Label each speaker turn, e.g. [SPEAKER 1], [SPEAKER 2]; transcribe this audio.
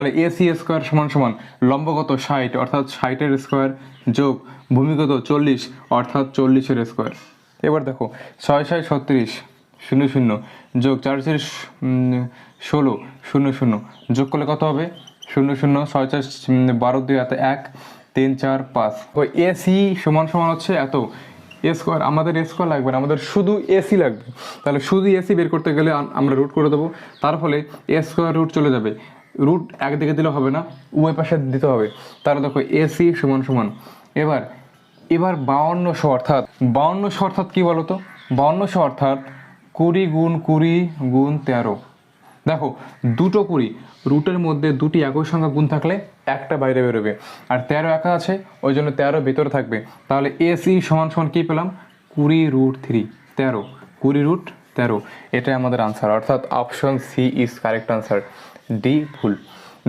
[SPEAKER 1] তাহলে AC square সমান সমান লম্বগত ষাট, অর্থাৎ ষাটের স্কোয়ার যোগ ভূমিগত চল্লিশ, অর্থাৎ চল্লিশের স্কোয়ার। এবার দেখো, ছয় ছয় ছত্রিশ, শূন্য শূন্য যোগ চার চার ষোলো, শূন্য শূন্য যোগ করলে কত হবে? শূন্য শূন্য, ছয় চার বারো দুই এত এক, তিন চার পাঁচ। তো এসি সমান সমান হচ্ছে এত। এ স্কোয়ার, আমাদের এ স্কোয়ার লাগবে না, আমাদের শুধু এসি লাগবে। তাহলে শুধু এসি বের করতে গেলে আমরা রুট করে দেবো। তার ফলে এ স্কোয়ার রুট চলে যাবে। রুট একদিকে দিলে হবে না, উভয় পাশে দিতে হবে। তাহলে দেখো এসি সমান সমান। এবার এবার বাউন্নশো অর্থাৎ বাউন্নশো অর্থাৎ কী বলো তো বাউন্নশো অর্থাৎ কুড়ি গুণ কুড়ি গুণ তেরো। দেখো, দুটো কুড়ি রুটের মধ্যে দুটি একই সংখ্যা গুণ থাকলে একটা বাইরে বেরোবে। আর তেরো একা আছে, ওই জন্য তেরো ভেতরে থাকবে। তাহলে এসি সমান সমান কী পেলাম? কুড়ি রুট থ্রি তেরো। কুড়ি রুট তেরো এটাই আমাদের আনসার অর্থাৎ option C is correct answer D ভুল।